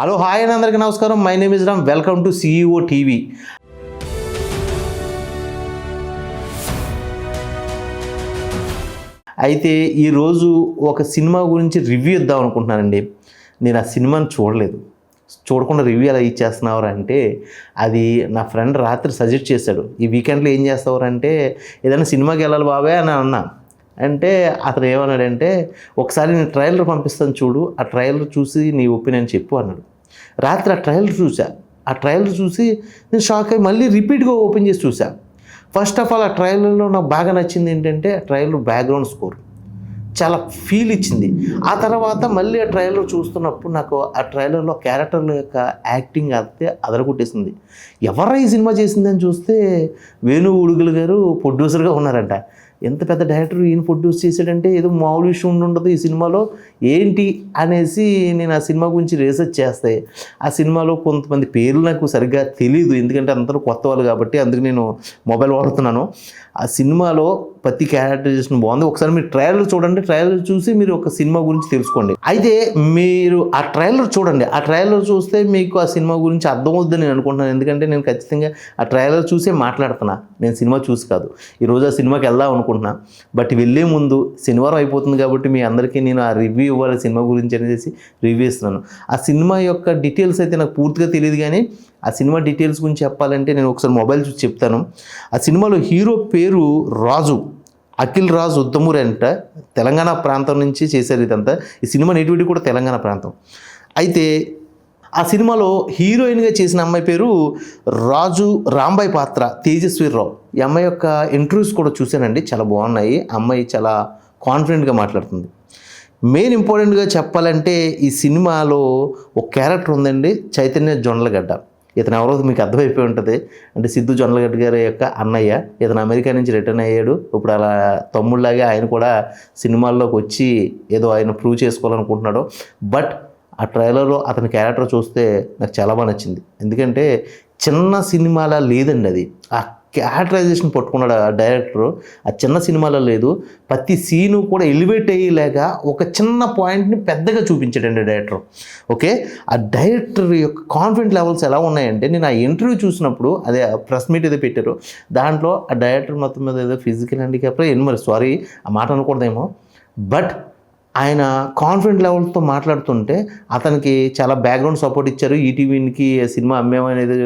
Hello hi అని అందరికీ నమస్కారం. My name is Ram welcome to CEO TV అయితే ఈరోజు ఒక సినిమా గురించి రివ్యూ ఇద్దాం అనుకుంటున్నానండి. నేను ఆ సినిమాని చూడలేదు. చూడకుండా రివ్యూ ఎలా ఇచ్చేస్తున్నావురా అంటే అది నా ఫ్రెండ్ రాత్రి సజెస్ట్ చేశాడు. ఈ వీకెండ్లో ఏం చేస్తావురా అంటే ఏదైనా సినిమాకి వెళ్ళాలి బాబాయ్ అని అన్నా. అంటే అతను ఏమన్నాడంటే ఒకసారి నేను ట్రైలర్ పంపిస్తాను చూడు ఆ ట్రైలర్ చూసి నీ ఒపీనియన్ చెప్పు అన్నాడు. రాత్రి ఆ ట్రైలర్ చూసా ఆ ట్రైలర్ చూసి నేను షాక్ అయ్యి మళ్ళీ రిపీట్గా ఓపెన్ చేసి చూసా ఫస్ట్ ఆఫ్ ఆల్ ఆ ట్రైలర్లో నాకు బాగా నచ్చింది ఏంటంటే ఆ ట్రailer బ్యాక్గ్రౌండ్ స్కోర్. చాలా ఫీల్ ఇచ్చింది. ఆ తర్వాత మళ్ళీ ఆ ట్రైలర్ చూస్తున్నప్పుడు నాకు ఆ ట్రైలర్లో క్యారెక్టర్ల యొక్క యాక్టింగ్ అయితే అదరగొట్టేసింది. ఎవరా ఈ సినిమా చేసిందని చూస్తే వేణు ఉడుగులు గారు ప్రొడ్యూసర్గా ఉన్నారంట. ఎంత పెద్ద డైరెక్టర్ ఈయన ప్రొడ్యూస్ చేశాడంటే ఏదో మామూలు విషయం ఉండి ఉండదు ఈ సినిమాలో. ఏంటి అనేసి నేను ఆ సినిమా గురించి రీసెర్చ్ చేస్తే ఆ సినిమాలో కొంతమంది పేర్లు నాకు సరిగ్గా తెలియదు ఎందుకంటే అందరూ కొత్త వాళ్ళు కాబట్టి అందుకు నేను మొబైల్ వాడుతున్నాను. ఆ సినిమాలో ప్రతి క్యారెక్టరైజేషన్ బాగుంది. ఒకసారి మీరు ట్రైలర్ చూడండి. ట్రైలర్ చూసి మీరు ఒక సినిమా గురించి తెలుసుకోండి. అయితే మీరు ఆ ట్రైలర్ చూడండి. ఆ ట్రైలర్ చూస్తే మీకు ఆ సినిమా గురించి అర్థం అర్థమవుద్దని నేను అనుకుంటున్నాను. ఎందుకంటే నేను ఖచ్చితంగా ఆ ట్రైలర్ చూసే మాట్లాడుతున్నా. నేను సినిమా చూసి కాదు. ఈరోజు ఆ సినిమాకి వెళ్దాం అనుకుంటున్నా. బట్ వెళ్ళే ముందు శనివారం అయిపోతుంది కాబట్టి మీ అందరికీ నేను ఆ రివ్యూ ఇవ్వాలి. సినిమా గురించి అనేసి రివ్యూ ఇస్తున్నాను. ఆ సినిమా యొక్క డీటెయిల్స్ అయితే నాకు పూర్తిగా తెలియదు కానీ ఆ సినిమా డీటెయిల్స్ గురించి చెప్పాలంటే నేను ఒకసారి మొబైల్ చూసి చెప్తాను. ఆ సినిమాలో హీరో పేరు రాజు. అఖిల్ రాజ్ ఉత్తమూరి అంట తెలంగాణ ప్రాంతం నుంచి చేశారు ఇదంతా. ఈ సినిమా నేటివిటీ కూడా తెలంగాణ ప్రాంతం. అయితే ఆ సినిమాలో హీరోయిన్గా చేసిన అమ్మాయి పేరు రాజు రాంబాయ్ పాత్ర తేజస్వీరావు ఈ అమ్మాయి యొక్క ఇంటర్వ్యూస్ కూడా చూశానండి చాలా బాగున్నాయి. అమ్మాయి చాలా కాన్ఫిడెంట్గా మాట్లాడుతుంది. మెయిన్ ఇంపార్టెంట్గా చెప్పాలంటే ఈ సినిమాలో ఒక క్యారెక్టర్ ఉందండి చైతన్య జొండలగడ్డ ఇతను ఎవరో మీకు అర్థమైపోయి ఉంటుంది. అంటే సిద్ధు జొన్నలగడ్డ గారి యొక్క అన్నయ్య ఇతను అమెరికా నుంచి రిటర్న్ అయ్యాడు. ఇప్పుడు అలా తమ్ముళ్ళలాగే ఆయన కూడా సినిమాల్లోకి వచ్చి ఏదో ఆయన ప్రూవ్ చేసుకోవాలనుకుంటున్నాడు. బట్ ఆ ట్రైలర్లో అతని క్యారెక్టర్ చూస్తే నాకు చాలా బాగా నచ్చింది. ఎందుకంటే చిన్న సినిమాలా లేదండి అది. ఆ క్యారెక్టరైజేషన్ పట్టుకున్నాడు ఆ డైరెక్టర్. ఆ చిన్న సినిమాలో లేదు. ప్రతి సీను కూడా ఎలివేట్ అయ్యేలాగా ఒక చిన్న పాయింట్ని పెద్దగా చూపించాడండి డైరెక్టర్. ఓకే? ఆ డైరెక్టర్ యొక్క కాన్ఫిడెంట్ లెవెల్స్ ఎలా ఉన్నాయంటే నేను ఆ ఇంటర్వ్యూ చూసినప్పుడు అదే ప్రెస్ మీట్ ఏదో పెట్టారు. దాంట్లో ఆ డైరెక్టర్ మొత్తం మీద ఏదో ఫిజికల్ హ్యాండిక్యాప్ ఏం మరి సారీ ఆ మాట అనకూడదేమో. బట్ ఆయన కాన్ఫిడెంట్ లెవెల్తో మాట్లాడుతుంటే అతనికి చాలా బ్యాక్గ్రౌండ్ సపోర్ట్ ఇచ్చారు. ఈటీవీకి సినిమా అమ్మేమనేది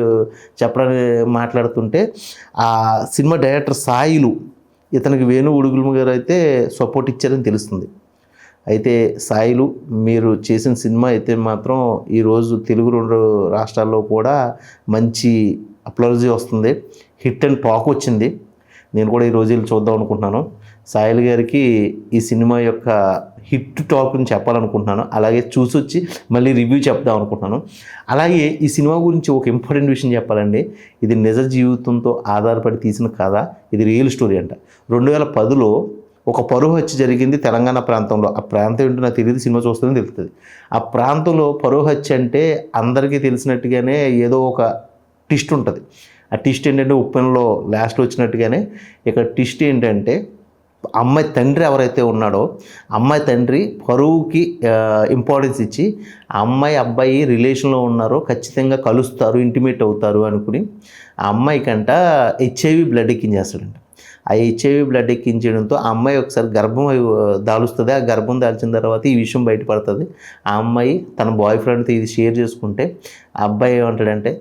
చెప్పడానికి మాట్లాడుతుంటే ఆ సినిమా డైరెక్టర్ సాయిలు ఇతనికి వేణు ఉడుగులు గారు అయితే సపోర్ట్ ఇచ్చారని తెలుస్తుంది. అయితే సాయిలు మీరు చేసిన సినిమా అయితే మాత్రం ఈరోజు తెలుగు రెండు రాష్ట్రాల్లో కూడా మంచి అప్లర్జీ వస్తుంది. హిట్ అండ్ టాక్ వచ్చింది. నేను కూడా ఈ రోజులు చూద్దాం అనుకుంటున్నాను. సాయిల్ గారికి ఈ సినిమా యొక్క హిట్ టాక్ని చెప్పాలనుకుంటున్నాను. అలాగే చూసి వచ్చి మళ్ళీ రివ్యూ చెప్దాం అనుకుంటున్నాను. అలాగే ఈ సినిమా గురించి ఒక ఇంపార్టెంట్ విషయం చెప్పాలండి. ఇది నిజ జీవితంతో ఆధారపడి తీసిన కథ. ఇది రియల్ స్టోరీ అంట. రెండు వేల పదిలో ఒక పరువు హత్య జరిగింది తెలంగాణ ప్రాంతంలో. ఆ ప్రాంతం ఏంటో నాకు తెలియదు. సినిమా చూస్తేనే తెలుస్తుంది ఆ ప్రాంతంలో పరువు హత్య అంటే అందరికీ తెలిసినట్టుగానే ఏదో ఒక టిస్ట్ ఉంటుంది. ఆ టిస్ట్ ఏంటంటే ఉప్పెనలో లాస్ట్ వచ్చినట్టుగానే ఇక టిస్ట్ ఏంటంటే అమ్మాయి తండ్రి ఎవరైతే ఉన్నాడో అమ్మాయి తండ్రి పరువుకి ఇంపార్టెన్స్ ఇచ్చి ఆ అమ్మాయి అబ్బాయి రిలేషన్లో ఉన్నారో ఖచ్చితంగా కలుస్తారు ఇంటిమేట్ అవుతారు అనుకుని ఆ అమ్మాయి కంట హెచ్ఐవి బ్లడ్ ఎక్కించేస్తాడంట. ఆ హెచ్ఐవి బ్లడ్ ఎక్కించడంతో ఆ అమ్మాయి ఒకసారి గర్భం దాలుస్తుంది. ఆ గర్భం దాల్చిన తర్వాత ఈ విషయం బయటపడుతుంది. ఆ అమ్మాయి తన బాయ్ ఫ్రెండ్తో ఇది షేర్ చేసుకుంటే ఆ అబ్బాయి ఏమంటాడంటే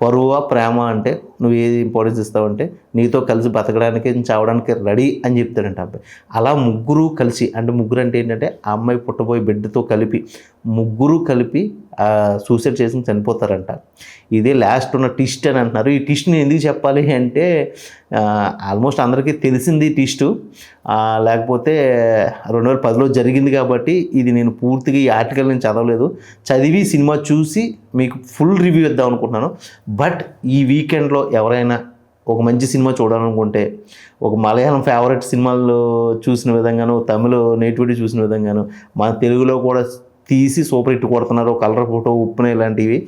పరువా ప్రేమ అంటే నువ్వు ఏది ఇంపార్టెన్స్ ఇస్తావంటే నీతో కలిసి బతకడానికి చావడానికి రెడీ అని చెప్తాడంట అబ్బాయి. అలా ముగ్గురు కలిసి అంటే ముగ్గురు అంటే ఏంటంటే ఆ అమ్మాయి పుట్టబోయే బిడ్డతో కలిపి ముగ్గురు కలిపి సూసైడ్ చేసి చనిపోతారంట. ఇదే లాస్ట్ ఉన్న టిస్ట్ అని అంటున్నారు. ఈ టిస్ట్ని ఎందుకు చెప్పాలి అంటే ఆల్మోస్ట్ అందరికీ తెలిసింది టిస్ట్ లేకపోతే రెండు వేల పదిలో జరిగింది కాబట్టి ఇది నేను పూర్తిగా ఈ ఆర్టికల్ నేను చదవలేదు. చదివి సినిమా చూసి మీకు ఫుల్ రివ్యూ ఇద్దాం అనుకుంటున్నాను. బట్ ఈ వీకెండ్లో ఎవరైనా ఒక మంచి సినిమా చూడాలనుకుంటే ఒక మలయాళం ఫేవరెట్ సినిమాలు చూసిన విధంగాను తమిళ నేటివిటీ చూసిన విధంగాను మన తెలుగులో కూడా తీసి సూపర్ హిట్ కొడుతున్నారు. కలర్ ఫోటో ఉప్పున ఇలాంటివి.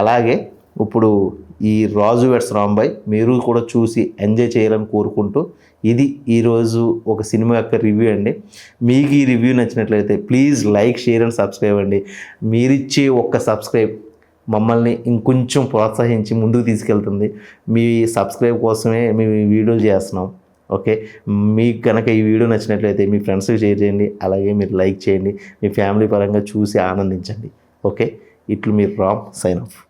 అలాగే ఇప్పుడు ఈ రాజు వెట్స్ రాంబాయ్ మీరు కూడా చూసి ఎంజాయ్ చేయాలని కోరుకుంటూ ఇది ఈరోజు ఒక సినిమా యొక్క రివ్యూ అండి. మీకు ఈ రివ్యూ నచ్చినట్లయితే please like share and subscribe అండి. మీరిచ్చే ఒక్క సబ్స్క్రైబ్ మమ్మల్ని ఇంకొంచెం ప్రోత్సహించి ముందుకు తీసుకెళ్తుంది. మీ సబ్స్క్రైబ్ కోసమే మేము వీడియోలు చేస్తున్నాం. ఓకే? మీకు కనుక ఈ వీడియో నచ్చినట్లయితే మీ ఫ్రెండ్స్కి షేర్ చేయండి. అలాగే మీరు లైక్ చేయండి. మీ ఫ్యామిలీ పరంగా చూసి ఆనందించండి. ఓకే? ఇట్లు మీరు రామ్ సైన్ ఆఫ్.